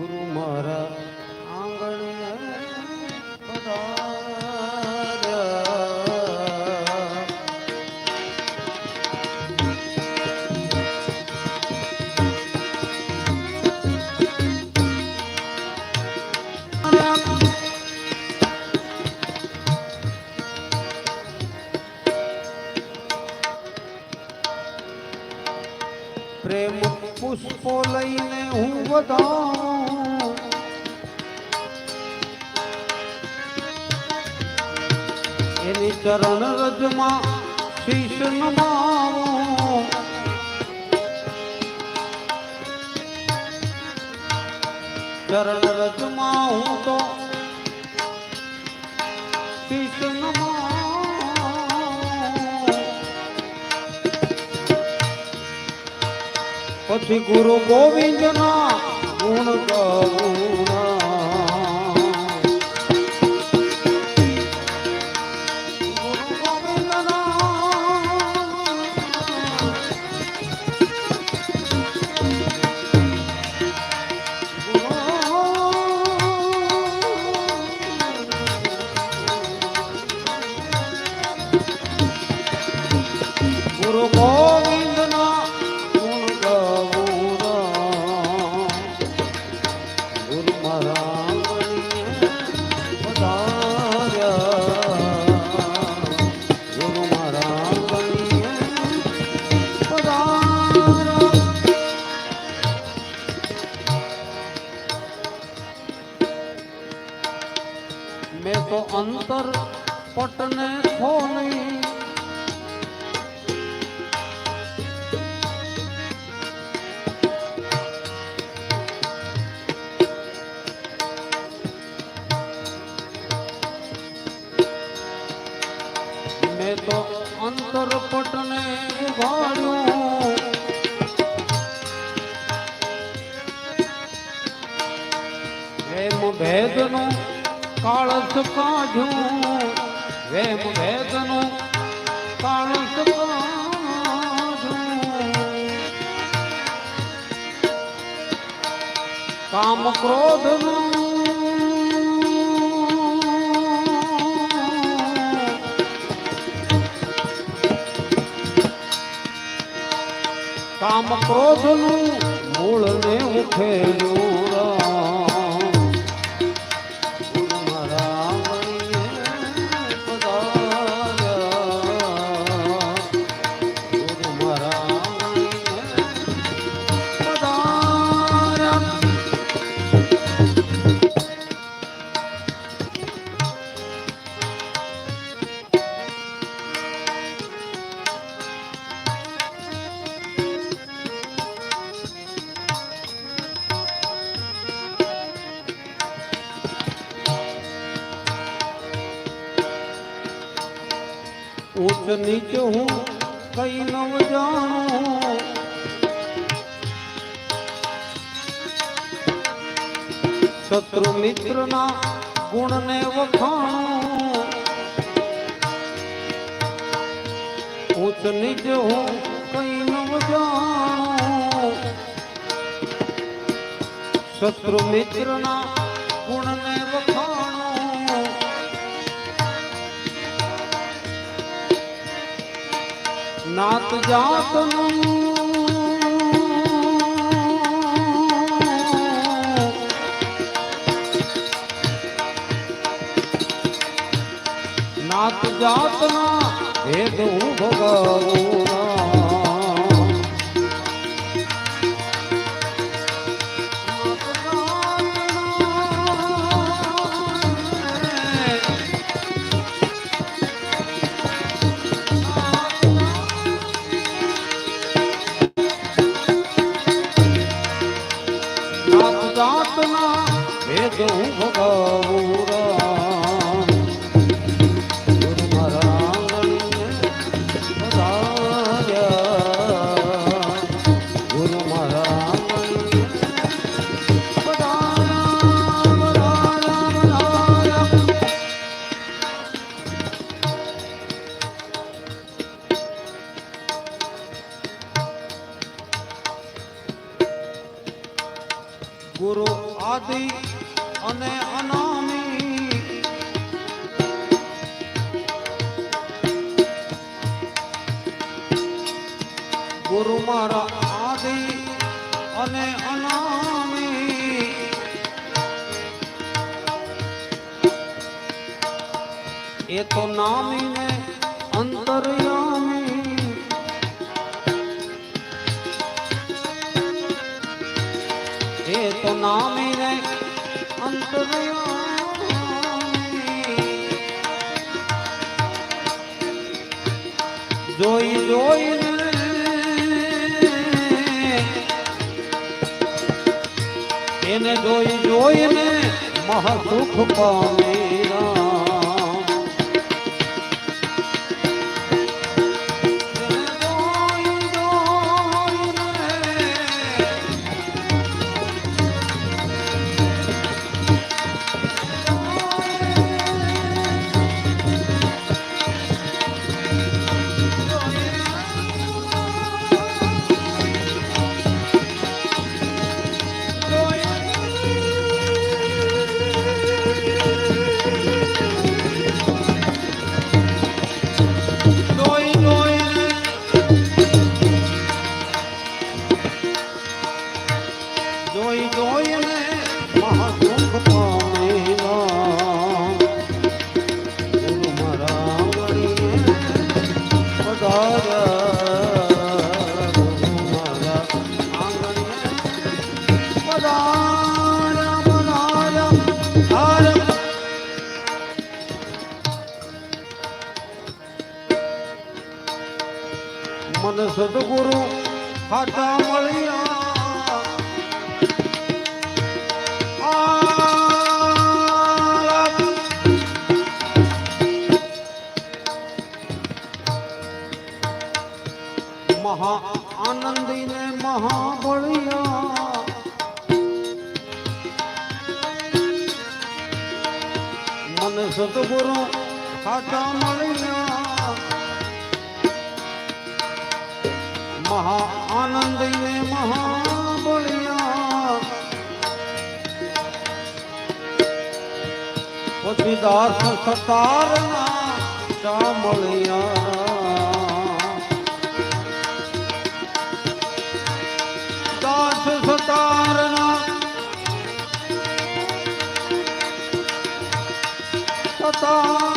ગુરુ મારા આંગણે પ્રેમ પુષ્પો લઈને હું વધાવું. ચરણ રજમાં શીશ નમાવું ચરણ રજમાં હું તો શીશ પછી ગુરુ ગોવિંદ ના ગુણ ગાવું મેં તો અંતર પટને ખોલી. મેં તો અંતર પટને ઉઘાડ્યું વેમ ભેદનું કાળસ કાઢ્યું વેમ ભેદનું કાળસ કામ ક્રોધનું કામ ક્રોધનું મૂળ ને ઉખેલું ઊંચ નીચ હું કઈ નવ જાણું શત્રુ મિત્રના ગુણને વખાણું ઊંચ નીચ હું કઈ નવ જાણું શત્રુ મિત્રના નાત જાતનું નાત જાતના ભેદ હું ભગાવું ગુરુ આદિ અને અનામી. ગુરુ મારા આદિ અને અનામી. એ તો નામી ને એ તો નામે રે અંત જોઈ જોઈ એને જોઈ જોઈને મહાસુખ પામી. મને સદગુરુ ખાતા મળ્યા મને સદગુરુ ખાતા મળ્યા મહા આનંદ ને મહાબળિયા પછી દાસ સતારના ચા મળ્યા তা